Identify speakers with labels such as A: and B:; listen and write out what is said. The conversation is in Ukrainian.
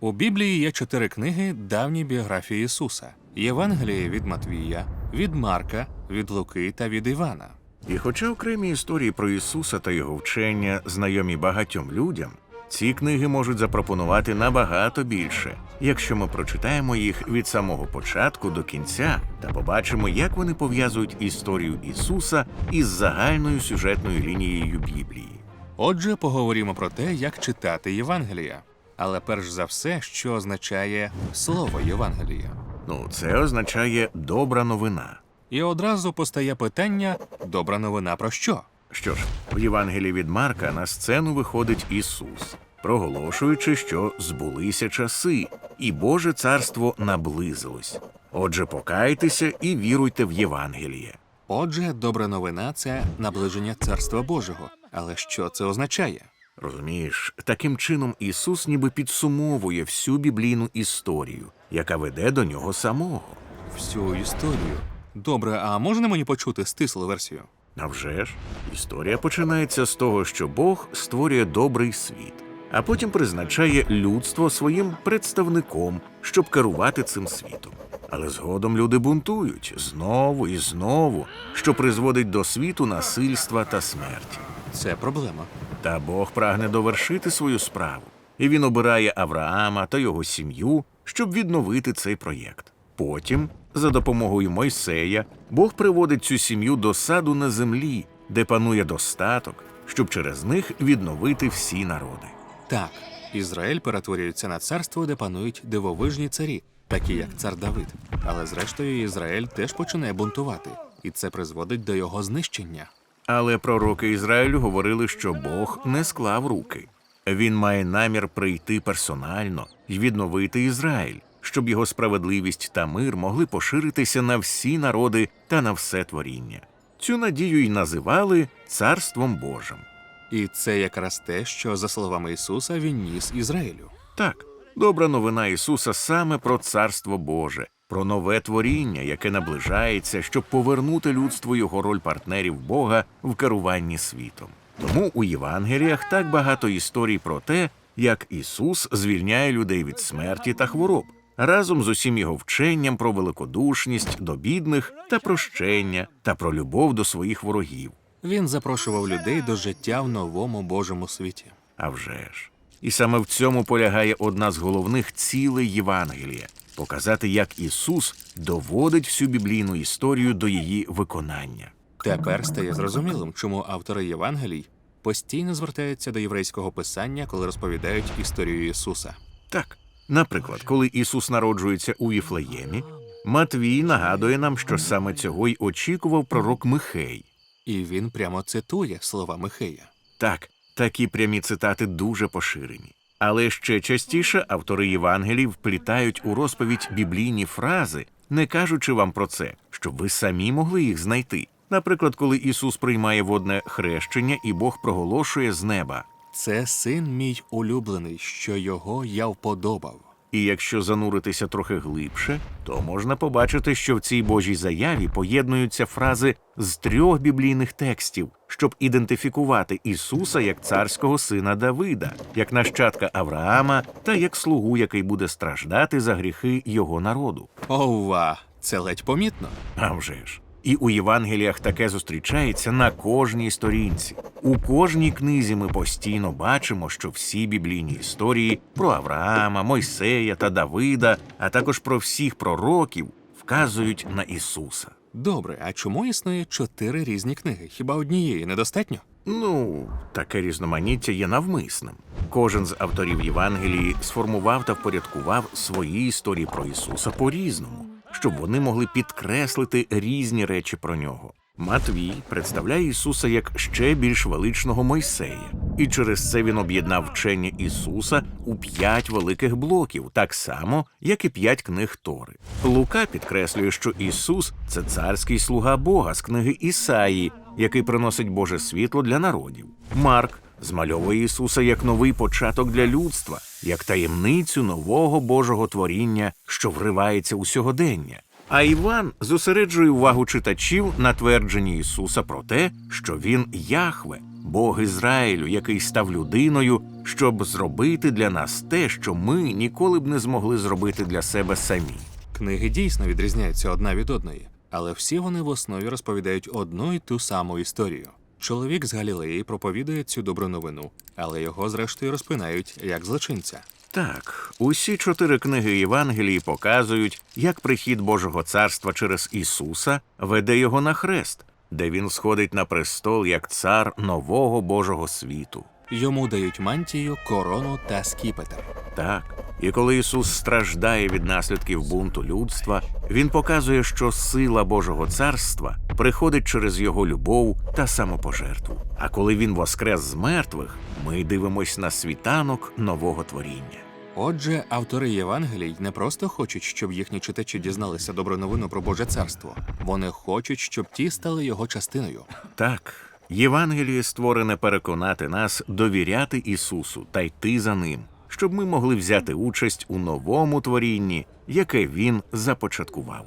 A: У Біблії є чотири книги давньої біографії Ісуса: Євангеліє від Матвія, від Марка, від Луки та від Івана.
B: І хоча окремі історії про Ісуса та його вчення знайомі багатьом людям, ці книги можуть запропонувати набагато більше, якщо ми прочитаємо їх від самого початку до кінця та побачимо, як вони пов'язують історію Ісуса із загальною сюжетною лінією Біблії.
A: Отже, поговоримо про те, як читати Євангелія. Але перш за все, що означає слово Євангелія.
B: Ну, це означає добра новина.
A: І одразу постає питання: добра новина про що?
B: Що ж, в Євангелії від Марка на сцену виходить Ісус, проголошуючи, що збулися часи, і Боже царство наблизилось. Отже, покайтеся і віруйте в Євангеліє.
A: Отже, добра новина це наближення Царства Божого. Але що це означає?
B: Розумієш, таким чином Ісус ніби підсумовує всю біблійну історію, яка веде до нього самого.
A: Всю історію. Добре, а можна мені почути стислу версію?
B: А вже ж, історія починається з того, що Бог створює добрий світ, а потім призначає людство своїм представником, щоб керувати цим світом. Але згодом люди бунтують знову і знову, що призводить до світу насильства та смерті.
A: Це проблема.
B: Та Бог прагне довершити свою справу, і він обирає Авраама та його сім'ю, щоб відновити цей проєкт. Потім, за допомогою Мойсея, Бог приводить цю сім'ю до саду на землі, де панує достаток, щоб через них відновити всі народи.
A: Так, Ізраїль перетворюється на царство, де панують дивовижні царі, такі як цар Давид. Але зрештою Ізраїль теж починає бунтувати, і це призводить до його знищення.
B: Але пророки Ізраїлю говорили, що Бог не склав руки. Він має намір прийти персонально і відновити Ізраїль, щоб його справедливість та мир могли поширитися на всі народи та на все творіння. Цю надію й називали Царством Божим.
A: І це якраз те, що, за словами Ісуса, він ніс Ізраїлю.
B: Так, добра новина Ісуса саме про Царство Боже, про нове творіння, яке наближається, щоб повернути людству його роль партнерів Бога в керуванні світом. Тому у Євангеліях так багато історій про те, як Ісус звільняє людей від смерті та хвороб, разом з усім його вченням про великодушність до бідних та прощення та про любов до своїх ворогів.
A: Він запрошував людей до життя в новому Божому світі.
B: А вже ж. І саме в цьому полягає одна з головних цілей Євангелія показати, як Ісус доводить всю біблійну історію до її виконання.
A: Тепер стає зрозумілим, чому автори Євангелій постійно звертаються до єврейського писання, коли розповідають історію Ісуса.
B: Так, наприклад, коли Ісус народжується у Віфлеємі, Матвій нагадує нам, що саме цього й очікував пророк Михей.
A: І він прямо цитує слова Михея.
B: Так, такі прямі цитати дуже поширені. Але ще частіше автори Євангелій вплітають у розповідь біблійні фрази, не кажучи вам про це, щоб ви самі могли їх знайти. Наприклад, коли Ісус приймає водне хрещення і Бог проголошує з неба.
A: Це син мій улюблений, що його я вподобав.
B: І якщо зануритися трохи глибше, то можна побачити, що в цій Божій заяві поєднуються фрази з трьох біблійних текстів, щоб ідентифікувати Ісуса як царського сина Давида, як нащадка Авраама та як слугу, який буде страждати за гріхи його народу.
A: Ова, це ледь помітно.
B: А вже ж. І у Євангеліях таке зустрічається на кожній сторінці. У кожній книзі ми постійно бачимо, що всі біблійні історії про Авраама, Мойсея та Давида, а також про всіх пророків, вказують на Ісуса.
A: Добре, а чому існує чотири різні книги? Хіба однієї недостатньо?
B: Ну, таке різноманіття є навмисним. Кожен з авторів Євангелії сформував та впорядкував свої історії про Ісуса по-різному, щоб вони могли підкреслити різні речі про нього. Матвій представляє Ісуса як ще більш величного Мойсея, і через це він об'єднав вчення Ісуса у п'ять великих блоків, так само, як і п'ять книг Тори. Лука підкреслює, що Ісус це царський слуга Бога з книги Ісаї, який приносить Боже світло для народів. Марк змальовує Ісуса як новий початок для людства, як таємницю нового Божого творіння, що вривається у сьогодення. А Іван зосереджує увагу читачів на твердженні Ісуса про те, що він Яхве, Бог Ізраїлю, який став людиною, щоб зробити для нас те, що ми ніколи б не змогли зробити для себе самі.
A: Книги дійсно відрізняються одна від одної, але всі вони в основі розповідають одну й ту саму історію. Чоловік з Галілеї проповідує цю добру новину, але його зрештою розпинають як злочинця.
B: Так, усі чотири книги Євангелії показують, як прихід Божого царства через Ісуса веде його на хрест, де він сходить на престол як цар нового Божого світу.
A: Йому дають мантію, корону та скіпетр.
B: Так, і коли Ісус страждає від наслідків бунту людства, Він показує, що сила Божого царства приходить через його любов та самопожертву. А коли він воскрес з мертвих, ми дивимось на світанок нового творіння.
A: Отже, автори Євангелій не просто хочуть, щоб їхні читачі дізналися добру новину про Боже царство. Вони хочуть, щоб ті стали його частиною.
B: Так, Євангеліє створене переконати нас довіряти Ісусу та йти за ним, щоб ми могли взяти участь у новому творінні, яке Він започаткував.